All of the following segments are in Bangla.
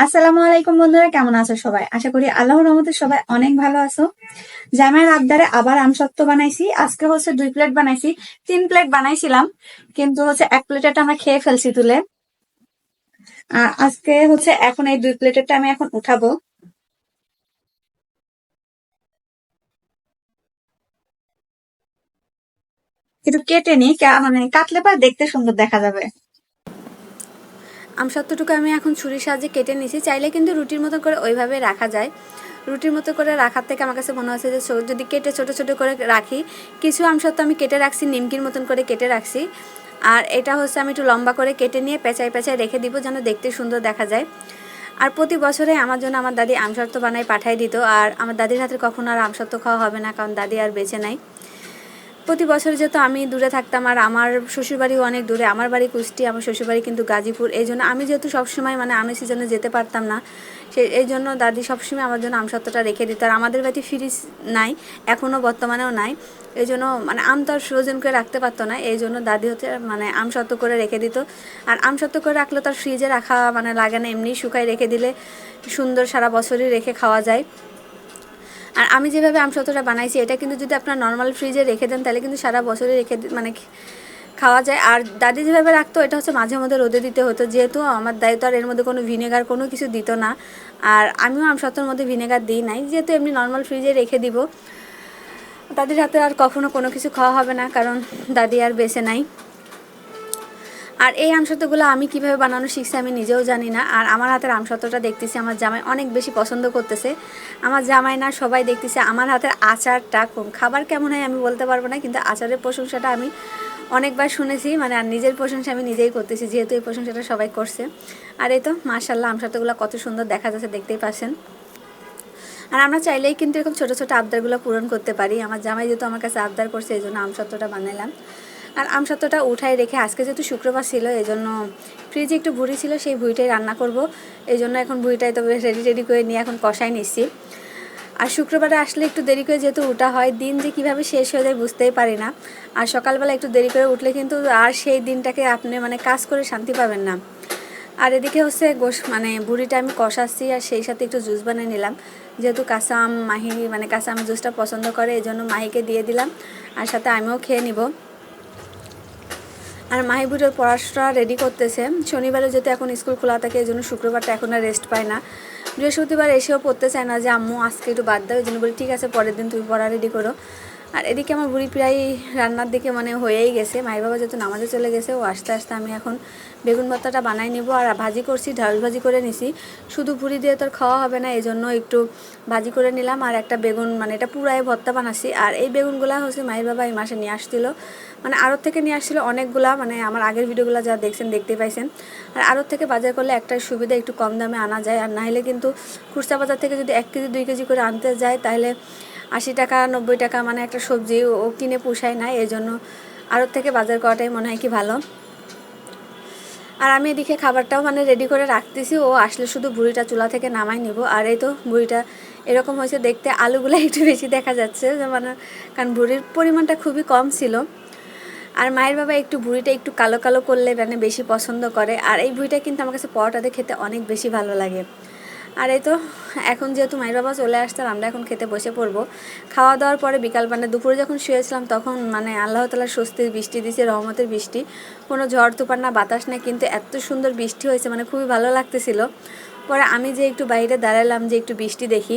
আসসালামু আলাইকুম বন্ধুরা, কেমন আছো সবাই? আশা করি আল্লাহর রহমতে সবাই অনেক ভালো আছো। জামাইয়ের আবদারে আবার আমসত্ব বানাইছি। আজকে হচ্ছে দুই প্লেট বানাইছি, তিন প্লেট বানাইছিলাম, কিন্তু হচ্ছে এক প্লেটেরটা আমরা খেয়ে ফেলছি তুলে। আর আজকে হচ্ছে এখন এই দুই প্লেটেরটা আমি এখন উঠাবো। একটু কেটে নি মানে কাটলে পর দেখতে সুন্দর দেখা যাবে। আমসত্ত্বটুকু আমি এখন ছুরির সাহায্যে কেটে নিয়েছি চাইলে কিন্তু রুটির মতো করে ওইভাবে রাখা যায়। রুটির মতো করে রাখার থেকে আমার কাছে মনে হচ্ছে যে যদি কেটে ছোট ছোট করে রাখি, কিছু আমসত্ত্ব আমি কেটে রাখছি, নিমকির মতন করে কেটে রাখছি। আর এটা হচ্ছে আমি একটু লম্বা করে কেটে নিয়ে পেঁচাই পেঁচাই রেখে দিব যেন দেখতে সুন্দর দেখা যায়। আর প্রতি বছরে আমার জন্য আমার দাদি আমসত্ত্ব বানাই পাঠাই দিত। আর আমার দাদির হাতে কখনো আর আমসত্ত্ব খাওয়া হবে না, কারণ দাদি আর বেঁচে নাই। প্রতি বছর যেহেতু আমি দূরে থাকতাম আর আমার শ্বশুরবাড়িও অনেক দূরে, আমার বাড়ি কুষ্টি, আমার শ্বশুরবাড়ি কিন্তু গাজীপুর, এই জন্য আমি যেহেতু সবসময় মানে আমি সিজনে যেতে পারতাম না, সে, এই জন্য দাদি সবসময় আমার জন্য আমসত্ত্বটা রেখে দিত আর আমাদের বাড়িতে ফ্রিজ নাই, এখনও বর্তমানেও নাই, এই জন্য মানে আম তো আর ফ্রোজেন করে রাখতে পারতো না, এই জন্য দাদি হচ্ছে মানে আমসত্ত্ব করে রেখে দিত আর আমসত্ত্ব করে রাখলে তার ফ্রিজে রাখা মানে লাগে না, এমনি শুকাই রেখে দিলে সুন্দর সারা বছরই রেখে খাওয়া যায়। আর আমি যেভাবে আমসত্ত্বটা বানাইছি, এটা কিন্তু যদি আপনার নর্মাল ফ্রিজে রেখে দেন, তাহলে কিন্তু সারা বছরে রেখে মানে খাওয়া যায়। আর দাদি যেভাবে রাখতো, এটা হচ্ছে মাঝে মধ্যে রোদে দিতে হতো, যেহেতু আমার দায়িত্ব আর এর মধ্যে কোনো ভিনেগার কোনো কিছু দিত না। আর আমিও আমসত্ত্বর মধ্যে ভিনেগার দিই নাই, যেহেতু এমনি নর্মাল ফ্রিজে রেখে দিব। দাদির হাতে আর কখনো কোনো কিছু খাওয়া হবে না, কারণ দাদি আর বেঁচে নাই। আর এই আমসত্ত্বগুলো আমি কীভাবে বানানো শিখছি আমি নিজেও জানি না। আর আমার হাতের আমসত্ত্বটা দেখতেছি আমার জামাই অনেক বেশি পছন্দ করতেছে। আমার জামাই না, সবাই দেখতেছে আমার হাতের আচারটা খাবার কেমন হয় আমি বলতে পারব না, কিন্তু আচারের প্রশংসাটা আমি অনেকবার শুনেছি মানে আর নিজের প্রশংসা আমি নিজেই করতেছি, যেহেতু এই প্রশংসাটা সবাই করছে। আর এই তো মার্শাল্লাহ আমসত্ত্বগুলো কত সুন্দর দেখা যাচ্ছে, দেখতেই পাচ্ছেন। আর আমরা চাইলেই কিন্তু এরকম ছোটো ছোটো আবদারগুলো পূরণ করতে পারি। আমার জামাই যেহেতু আমার কাছে আবদার করছে, এই জন্য আমসত্ত্বটা বানালাম আর আমসত্ত্বটা উঠাই রেখে আজকে যেহেতু শুক্রবার ছিল এই জন্য ফ্রিজে একটু ভুড়ি ছিল, সেই ভুঁড়িটাই রান্না করব। এই জন্য এখন ভুড়িটাই তবে রেডি রেডি করে নিয়ে এখন কষাই নিচ্ছি। আর শুক্রবারে আসলে একটু দেরি করে যেহেতু উঠা হয়, দিন যে কীভাবে শেষ হয়ে যায় বুঝতেই পারি না। আর সকালবেলা একটু দেরি করে উঠলে কিন্তু আর সেই দিনটাকে আপনি মানে কাজ করে শান্তি পাবেন না। আর এদিকে হচ্ছে গোস মানে বুড়িটা আমি কষাচ্ছি আর সেই সাথে একটু জুস বানিয়ে নিলাম। যেহেতু কাঁচা আম মাহি মানে কাঁচা আম জুসটা পছন্দ করে এই জন্য মাহিকে দিয়ে দিলাম। আর সাথে আমিও খেয়ে নিব। আর মাহিবুরের পড়াশোনা রেডি করতেছে। শনিবারে যেহেতু এখন স্কুল খোলা থাকে, এই জন্য শুক্রবারটা এখন আর রেস্ট পায় না। বৃহস্পতিবার এসেও পড়তে চায় না যে, আম্মু, আজকে একটু বাদ দাও। ওই জন্য বলি, ঠিক আছে, পরের দিন তুমি পড়া রেডি করো। আর এদিকে আমার বুড়ি প্রায় রান্নার দিকে মানে হয়েই গেছে। মাই বাবা যেহেতু নামাজে চলে গেছে, ও আস্তে আস্তে আমি এখন বেগুন ভর্তাটা বানাই নিব আর ভাজি করছি, ঢাল ভাজি করে নিছি। শুধু ভুড়ি দিয়ে তোর খাওয়া হবে না এই জন্য একটু ভাজি করে নিলাম আর একটা বেগুন মানে এটা পুরাই ভর্তা বানাচ্ছি। আর এই বেগুনগুলা হচ্ছে মায়ের বাবা এই মাসে নিয়ে আসছিল। মানে আড়ত থেকে নিয়ে আসছিল অনেকগুলা মানে আমার আগের ভিডিওগুলো যা দেখছেন দেখতে পাইছেন। আর আড়ত থেকে বাজার করলে একটা সুবিধা, একটু কম দামে আনা যায়। আর না হলে কিন্তু খুচরা বাজার থেকে যদি এক কেজি, দুই কেজি করে আনতে যায়, তাহলে আশি টাকা, নব্বই টাকা মানে একটা সবজি ও কিনে পোষায় না এই জন্য আড়ত থেকে বাজার করাটাই মনে হয় কি ভালো। আর আমি এদিকে খাবারটাও মানে রেডি করে রাখতেছি, ও আসলে শুধু বুড়িটা চুলা থেকে নামাই নিব। আর এই তো বুড়িটা এরকম হয়েছে দেখতে আলুগুলো একটু বেশি দেখা যাচ্ছে মানে কারণ বুড়ির পরিমাণটা খুবই কম ছিল। আর মায়ের বাবা একটু বুড়িটা একটু কালো কালো করলে মানে বেশি পছন্দ করে। আর এই বুড়িটা কিন্তু আমার কাছে পরোটাতে খেতে অনেক বেশি ভালো লাগে। আর এই তো, এখন যেহেতু মায়ের বাবা চলে আসতাম আমরা এখন খেতে বসে পড়ব, খাওয়া দাওয়ার পরে বিকাল মানে দুপুরে যখন শুয়েছিলাম তখন মানে আল্লাহ তালার স্বস্তির বৃষ্টি দিছে, রহমতের বৃষ্টি, কোনো ঝড়, তুফান না, বাতাস না, কিন্তু এত সুন্দর বৃষ্টি হয়েছে মানে খুবই ভালো লাগতেছিল। পরে আমি যে একটু বাইরে দাঁড়ালাম, যে একটু বৃষ্টি দেখি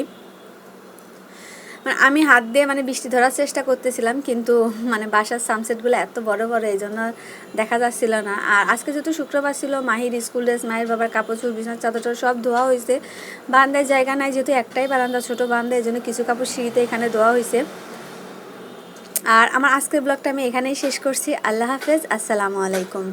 মানে আমি হাত দিয়ে মানে বৃষ্টি ধরার চেষ্টা করতেছিলাম, কিন্তু মানে বাসার সানসেটগুলো এত বড় বড়, এই জন্য দেখা যাচ্ছিল না। আর আজকে যেহেতু শুক্রবার ছিল, মাহির স্কুল ড্রেস মায়ের বাবার কাপড় চুল বিছানার চাদর টাদর সব ধোয়া হয়েছে। বারান্দায় জায়গা নাই, যেহেতু একটাই বারান্দা, ছোট বারান্দা এই জন্য কিছু কাপড় সিঁড়িতে এখানে ধোয়া হয়েছে। আর আমার আজকের ব্লগটা আমি এখানেই শেষ করছি। আল্লাহ হাফেজ, আসসালামু আলাইকুম।